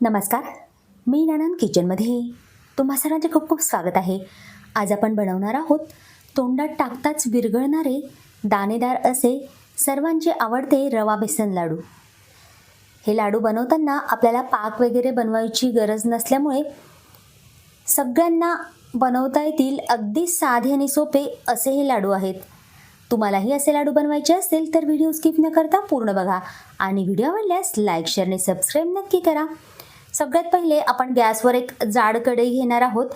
नमस्कार मी नानन किचनमध्ये. तुम्हा सर्वांचे खूप खूप स्वागत आहे. आज आपण बनवणार आहोत तोंडात टाकताच विरघळणारे दाणेदार असे सर्वांचे आवडते रवा बेसन लाडू. हे लाडू बनवताना आपल्याला पाक वगैरे बनवायची गरज नसल्यामुळे सगळ्यांना बनवता येतील अगदी साधे आणि सोपे असे हे लाडू आहेत. तुम्हालाही असे लाडू बनवायचे असतील तर व्हिडिओ स्किप न करता पूर्ण बघा आणि व्हिडिओ आवडल्यास लाईक शेअर आणि सबस्क्राईब नक्की करा. सगळ्यात पहिले आपण गॅसवर एक जाड कढई घेणार आहोत.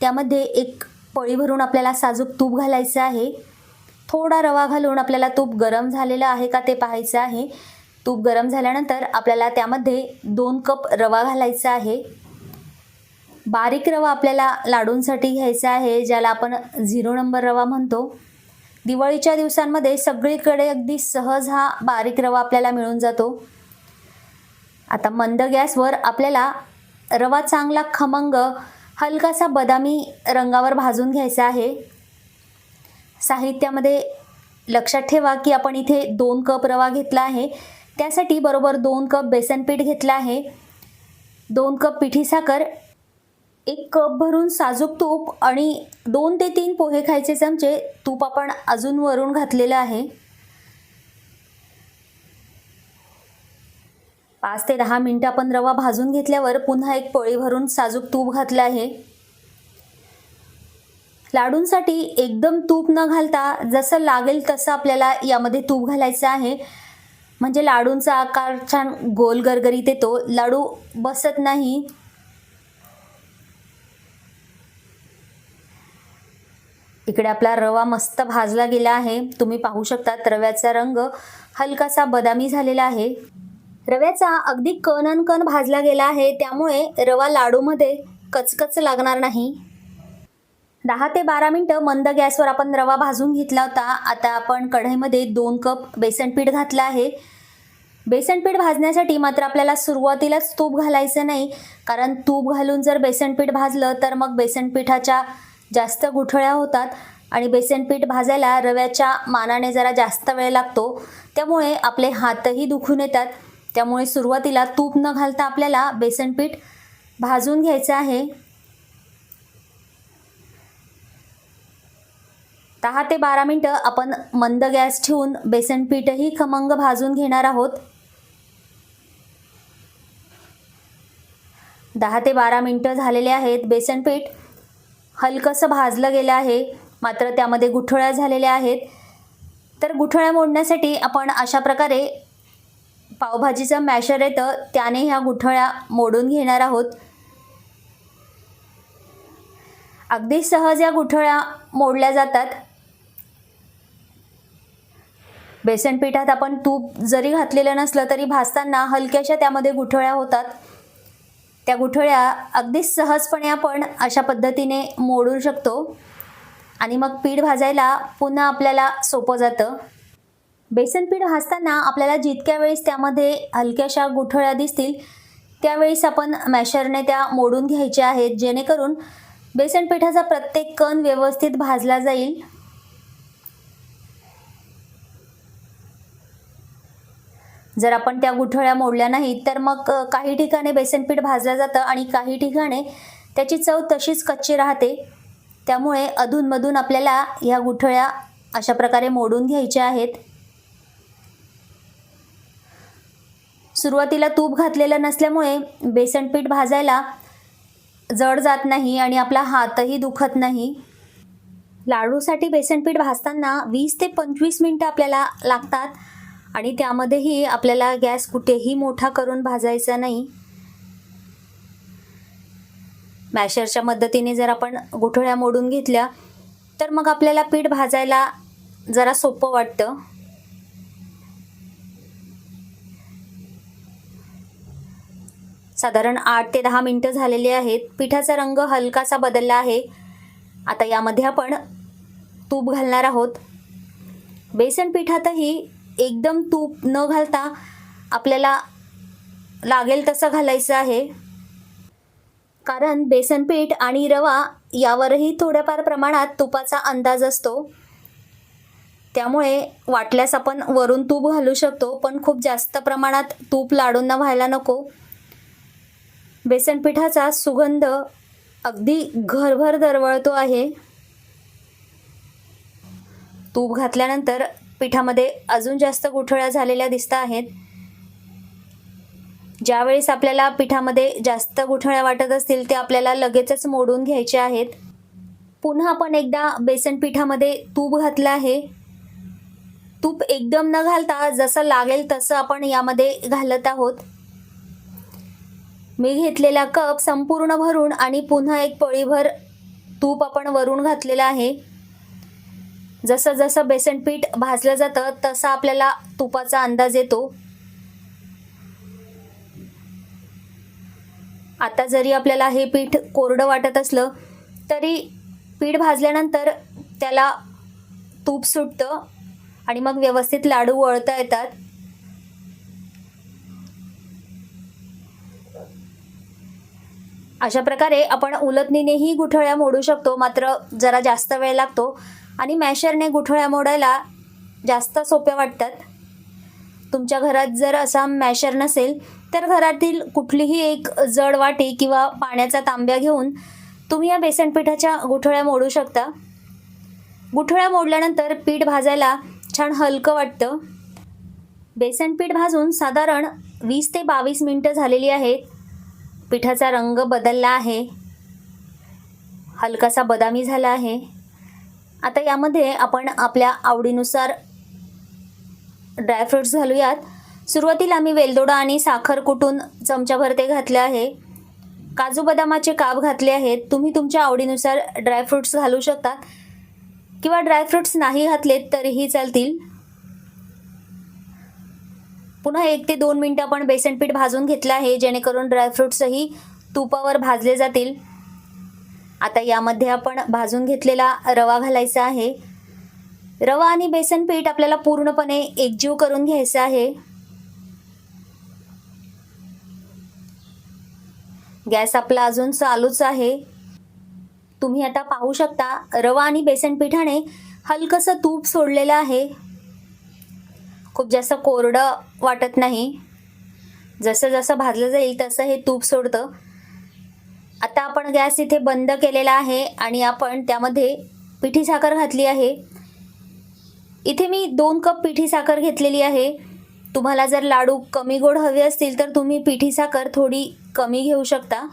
त्यामध्ये एक पळी भरून आपल्याला साजूक तूप घालायचं आहे. थोडा रवा घालून आपल्याला तूप गरम झालेलं आहे का ते पाहायचं आहे. तूप गरम झाल्यानंतर आपल्याला त्यामध्ये दोन कप रवा घालायचा आहे. बारीक रवा आपल्याला लाडूंसाठी घ्यायचा आहे ज्याला आपण झिरो नंबर रवा म्हणतो. दिवाळीच्या दिवसांमध्ये सगळीकडे अगदी सहज हा बारीक रवा आपल्याला मिळून जातो. आता मंद गॅसवर आपल्याला रवा चांगला खमंग हलकासा बदामी रंगावर भाजून घ्यायचा आहे. साहित्यामध्ये लक्षात ठेवा की आपण इथे दोन कप रवा घेतला आहे. त्यासाठी बरोबर दोन कप बेसन पीठ घेतलं आहे. दोन कप पिठी साखर एक कप भरून साजूक तूप आणि दोन ते तीन पोहे खायचे चमचे तूप आपण अजून वरून घातलेलं आहे. पाच ते दहा मिनटं आपण रवा भाजून घेतल्यावर पुन्हा एक पोळी भरून साजूक तूप घातलं आहे. लाडूंसाठी एकदम तूप न घालता जसं लागेल तसं आपल्याला यामध्ये तूप घालायचं आहे. म्हणजे लाडूंचा आकार छान गोल गरगरीत येतो. लाडू बसत नाही. इकडे आपला रवा मस्त भाजला गेला आहे. तुम्ही पाहू शकता रव्याचा रंग. हलकासा बदामी झालेला आहे. रव्याचा अगदी कणन कण भाजला गेला आहे त्यामुळे रवा लाडूमध्ये कचकच लागणार नाही. दहा ते बारा मिनटं मंद गॅसवर आपण रवा भाजून घेतला होता. आता आपण कढईमध्ये दोन कप बेसन पीठ घातलं आहे. बेसन पीठ भाजण्यासाठी मात्र आपल्याला सुरुवातीलाच तूप घालायचं नाही कारण तूप घालून जर बेसन पीठ भाजलं तर मग बेसनपीठाच्या जास्त गुठळ्या होतात आणि बेसन पीठ भाजायला रव्याच्या मानाने जरा जास्त वेळ लागतो. त्यामुळे आपले हातही दुखून येतात. त्यामुळे सुरुवातीला तूप न घालता आपल्याला बेसन पीठ भाजून घ्यायचं आहे. दहा ते बारा मिनटं आपण मंद गॅस ठेवून बेसन पीठही खमंग भाजून घेणार आहोत. दहा ते बारा मिनटं झालेले आहेत बेसन पीठ. हलकंसं भाजलं गेलं आहे. मात्र त्यामध्ये गुठळ्या झालेल्या आहेत. तर गुठळ्या मोडण्यासाठी आपण अशा प्रकारे पावभाजीचं मॅशर येतं त्याने ह्या गुठळ्या मोडून घेणार आहोत. अगदी सहज या गुठळ्या मोडल्या जातात. बेसन पिठात आपण तूप जरी घातलेलं नसलं तरी भाजताना हलक्याशा त्यामध्ये गुठळ्या होतात. त्या गुठळ्या अगदी सहजपणे आपण अशा पद्धतीने मोडू शकतो. आणि मग पीठ भाजायला पुन्हा आपल्याला सोपं जातं. बेसन पीठ भाजताना आपल्याला जितक्या वेळेस त्यामध्ये हलक्याशा गुठळ्या दिसतील त्यावेळेस आपण मॅशरने त्या मोडून घ्यायच्या आहेत. जेणेकरून बेसनपीठाचा प्रत्येक कण व्यवस्थित भाजला जाईल. जर आपण त्या गुठळ्या मोडल्या नाहीत तर मग काही ठिकाणी बेसन पीठ भाजलं जातं आणि काही ठिकाणी त्याची चव तशीच कच्ची राहते. त्यामुळे अधूनमधून आपल्याला ह्या गुठळ्या अशा प्रकारे मोडून घ्यायच्या आहेत. सुरुवातीला तूप घातलेलं नसल्यामुळे बेसनपीठ भाजायला जड जात नाही आणि आपला हातही दुखत नाही. लाडूसाठी बेसनपीठ भाजताना वीस ते पंचवीस मिनटं आपल्याला लागतात आणि त्यामध्येही आपल्याला गॅस कुठेही मोठा करून भाजायचा नाही. मॅशरच्या मदतीने जर आपण गुठळ्या मोडून घेतल्या तर मग आपल्याला पीठ भाजायला जरा सोपं वाटतं. साधारण आठ ते दहा मिनटं झालेली आहेत. पिठाचा रंग हलकासा बदलला आहे. आता यामध्ये आपण तूप घालणार आहोत. बेसन पिठातही एकदम तूप न घालता आपल्याला लागेल तसं घालायचं आहे. कारण बेसनपीठ आणि रवा यावरही थोड्याफार प्रमाणात तुपाचा अंदाज असतो. त्यामुळे वाटल्यास आपण वरून तूप घालू शकतो पण खूप जास्त प्रमाणात तूप लाडूंना व्हायला नको. बेसन पिठाचा सुगंध अगदी घरभर दरवळतो आहे. तूप घातल्यानंतर पिठामध्ये अजून जास्त गुठळ्या झालेल्या दिसत आहेत. ज्यावेळेस आपल्याला पिठामध्ये जास्त गुठळ्या वाटत असतील ते आपल्याला लगेचच मोडून घ्यायचे आहेत. पुन्हा आपण एकदा बेसन पिठामध्ये तूप घातलं आहे. तूप एकदम न घालता जसं लागेल तसं आपण यामध्ये घालत आहोत. मी घेतलेला कप संपूर्ण भरून आणि पुन्हा एक पळीभर तूप आपण वरून घातलेलं आहे. जसं जसं बेसन पीठ भाजलं जातं तसा आपल्याला तुपाचा अंदाज येतो. आता जरी आपल्याला हे पीठ कोरडं वाटत असलं तरी पीठ भाजल्यानंतर त्याला तूप सुटतं आणि मग व्यवस्थित लाडू वळता येतात. अशा प्रकारे आपण उलटणीनेही गुठळ्या मोडू शकतो मात्र जरा जास्त वेळ लागतो आणि मॅशरने गुठळ्या मोडायला जास्त सोप्या वाटतात. तुमच्या घरात जर असा मॅशर नसेल तर घरातील कुठलीही एक जड वाटी किंवा पाण्याचा तांब्या घेऊन तुम्ही या बेसन पिठाच्या गुठळ्या मोडू शकता. गुठळ्या मोडल्यानंतर पीठ भाजायला छान हलकं वाटतं. बेसन पीठ भाजून साधारण वीस ते बावीस मिनटं झालेली आहेत. पिठाचा रंग बदलला आहे. हलकासा बदामी झाला आहे. आता यामध्ये आपण आपल्या आवडीनुसार ड्रायफ्रुट्स घालूयात. सुरुवातीला आम्ही वेलदोडा आणि साखर कुटून चमचाभर ते घातले आहे. काजू बदामाचे काप घातले आहेत. तुम्ही तुमच्या आवडीनुसार ड्रायफ्रुट्स घालू शकतात किंवा ड्रायफ्रुट्स नाही घातलेत तरीही चालतील. पुन्हा एक ते दोन मिनटं आपण बेसन पीठ भाजून घेतलं आहे जेणेकरून ड्रायफ्रुट्सही तुपावर भाजले जातील. आता यामध्ये आपण भाजून घेतलेला रवा घालायचा आहे. रवा आणि बेसन पीठ आपल्याला पूर्णपणे एकजीव करून घ्यायचं आहे. गॅस आपला अजून चालूच आहे. तुम्ही आता पाहू शकता रवा आणि बेसन पिठाने हलकंसं तूप सोडलेलं आहे. खूप जास्त कोरडं वाटत नाही. जसं जसं भाजलं जाईल तसं हे तूप सोडतं. आता आपण गॅस इथे बंद केलेला आहे आणि आपण त्यामध्ये पिठी साखर घातली आहे. इथे मी दोन कप पिठी साखर घेतलेली आहे. तुम्हाला जर लाडू कमी गोड हवे असतील तर तुम्ही पिठी साखर थोडी कमी घेऊ शकता.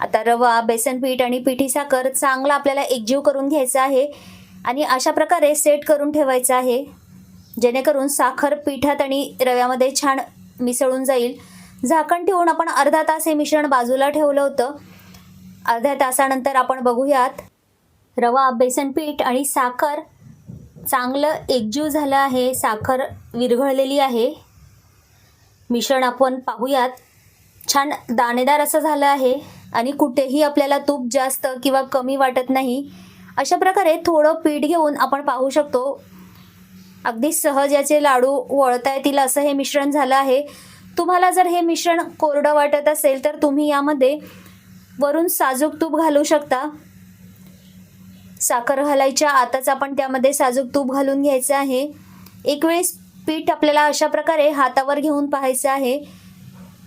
आता रवा बेसन पीठ आणि पिठी साखर चांगला आपल्याला एकजीव करून घ्यायचा आहे. आणि अशा प्रकारे सेट करून ठेवायचं आहे. जेणेकरून साखर पिठात आणि रव्यामध्ये छान मिसळून जाईल. झाकण ठेवून आपण अर्धा तास हे मिश्रण बाजूला ठेवलं होतं. अर्ध्या तासानंतर आपण बघूयात. रवा बेसन पीठ आणि साखर. चांगलं एकजीव झालं आहे. साखर विरघळलेली आहे. मिश्रण आपण पाहूयात. छान दाणेदार असं झालं आहे. आणि कुठेही आपल्याला तूप जास्त किंवा कमी वाटत नाही. अशा प्रकारे थोडं पीठ घेऊन आपण पाहू शकतो. अगदी सहज याचे लाडू वळता येतील असं हे मिश्रण झालं आहे. तुम्हाला जर हे मिश्रण कोरडं वाटत असेल तर तुम्ही यामध्ये वरून साजूक तूप घालू शकता. साखर घालायच्या आताच आपण त्यामध्ये साजूक तूप घालून घ्यायचं आहे. एक वेळेस पीठ आपल्याला अशा प्रकारे हातावर घेऊन पाहायचं आहे.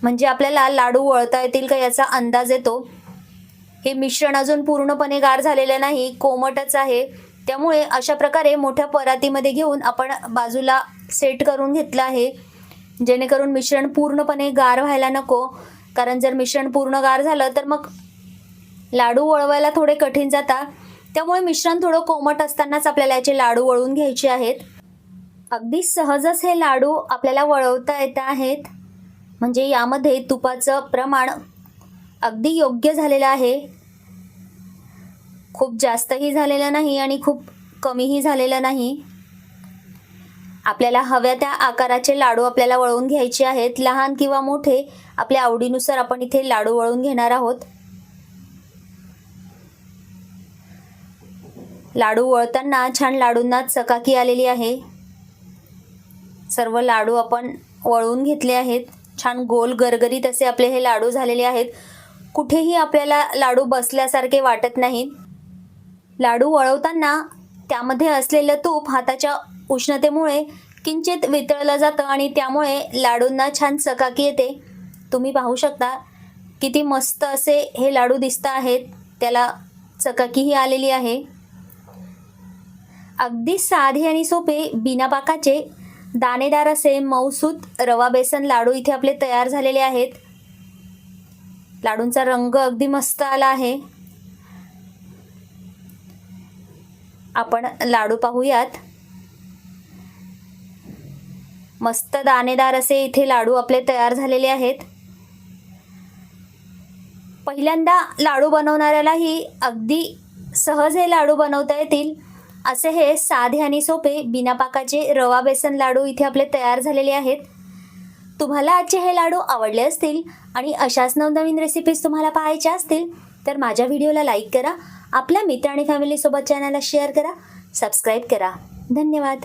म्हणजे आपल्याला लाडू वळता येतील का याचा अंदाज येतो. हे मिश्रण अजून पूर्णपणे गार झालेलं नाही कोमटच आहे. त्यामुळे अशा प्रकारे मोठ्या परातीमध्ये घेऊन आपण बाजूला सेट करून घेतलं आहे. जेणेकरून मिश्रण पूर्णपणे गार व्हायला नको. कारण जर मिश्रण पूर्ण गार झालं तर मग लाडू वळवायला थोडे कठीण जातात त्यामुळे मिश्रण थोडं कोमट असतानाच आपल्याला याचे लाडू वळवून घ्यायचे आहेत. अगदी सहजच हे लाडू आपल्याला वळवता येत आहेत. म्हणजे यामध्ये तुपाचं प्रमाण अगदी योग्य झालेलं आहे. खूप जास्तही झालेलं नाही आणि खूप कमीही झालेलं नाही. आपल्याला हव्या त्या आकाराचे लाडू आपल्याला वळवून घ्यायचे आहेत. लहान किंवा मोठे आपल्या आवडीनुसार आपण इथे लाडू वळवून घेणार आहोत. लाडू वळताना छान लाडूंना चकाकी आलेली आहे. सर्व लाडू आपण वळवून घेतले आहेत. छान गोल गरगरीत असे आपले हे लाडू झालेले आहेत. कुठेही आपल्याला लाडू बसल्यासारखे वाटत नाहीत लाडू वळवताना त्यामध्ये असलेलं तूप हाताच्या उष्णतेमुळे किंचित वितळलं जातं आणि त्यामुळे लाडूंना छान चकाकी येते. तुम्ही पाहू शकता किती मस्त असे हे लाडू दिसत आहेत. त्याला चकाकीही आलेली आहे. अगदी साधे आणि सोपे बिना पाकाचे दाणेदार असे मऊसूत रवा बेसन लाडू इथे आपले तयार झालेले आहेत. लाडूंचा रंग अगदी मस्त आला आहे. आपण लाडू पाहूयात. मस्त दाणेदार असे इथे लाडू आपले तयार झालेले आहेत. पहिल्यांदा लाडू बनवणाऱ्यालाही अगदी सहज हे लाडू बनवता येतील. असे हे साधे आणि सोपे बिना पाकाचे रवा बेसन लाडू इथे आपले तयार झालेले आहेत. तुम्हाला आजचे हे लाडू आवडले असतील आणि अशाच नवनवीन रेसिपीज तुम्हाला पाहायच्या असतील तर माझ्या व्हिडिओला लाईक करा आपल्या मित्र आणि फॅमिलीसोबत चॅनलला शेअर करा सबस्क्राईब करा. धन्यवाद.